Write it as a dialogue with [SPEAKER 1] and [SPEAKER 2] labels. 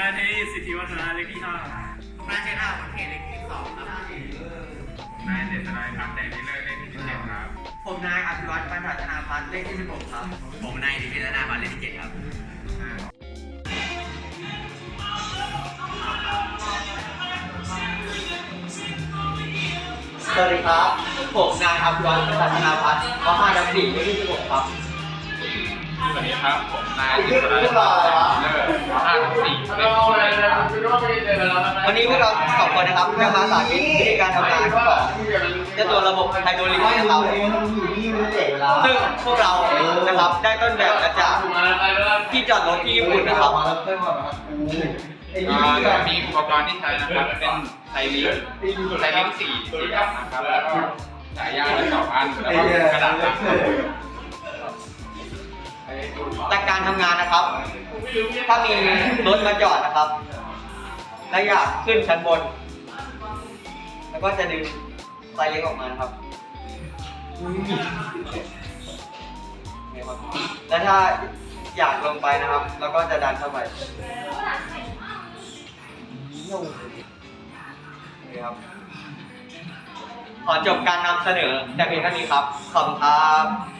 [SPEAKER 1] แมนเทนนิสสิทธิวัฒนาเลขที่ห้า
[SPEAKER 2] แมนเชสเตอร์ประเขตเลขที่สองค
[SPEAKER 3] รั
[SPEAKER 2] บ
[SPEAKER 4] นายเดชนายรับแดงนิเลอร์เลขที่เจ็ดครับ
[SPEAKER 2] ผมนายอภิวัตบรรดาธนาพัฒนเลขที่สิบหกครับ
[SPEAKER 3] ผม
[SPEAKER 2] นายดิพิธนาพัฒนเลขที่เจ็ดครับสวัสดีครับ ผมนายอภิวัตบรรดาธนาพัฒน์มหาดับสี่เลขที่สิบหกครับ
[SPEAKER 4] สวัสดีครับ ผมนายดิพิธนาพัฒน์
[SPEAKER 5] วันนี้พวกเราสองคนนะครับจะ
[SPEAKER 2] มาสาธิตวิธีการทำงานของ
[SPEAKER 5] เจ้าตัวระบบไฮโดรลิกน
[SPEAKER 2] ะครับ
[SPEAKER 6] ซึ่ง
[SPEAKER 2] พวกเรานะครับได้ต้นแบบมาจาก
[SPEAKER 5] ที่จอดรถที่ญี่ปุ่นนะครั
[SPEAKER 2] บอ
[SPEAKER 6] ่าจะมี
[SPEAKER 4] อุปกรณ์ที่ใช้นะครับเป็นไซลิง
[SPEAKER 6] ไซ
[SPEAKER 4] ลิงสี่สี่อันนะครับแล้วก็สายยางสองอันแล้วก็กระดาษลังครับ
[SPEAKER 2] หลักการทำงานนะครับ
[SPEAKER 5] ถ้ามีรถ
[SPEAKER 2] มาจอดนะครับ และอยากขึ้นชั้นบน แล้วก็จะดึงไซเล็กออกมานะครับและถ้าอยากลงไปนะครับ แล้วก็จะดันเข้าไปนี่ครับ ขอจบการนำเสนอแต่เพียงเท่านี้ครับ ขอบคุณครับ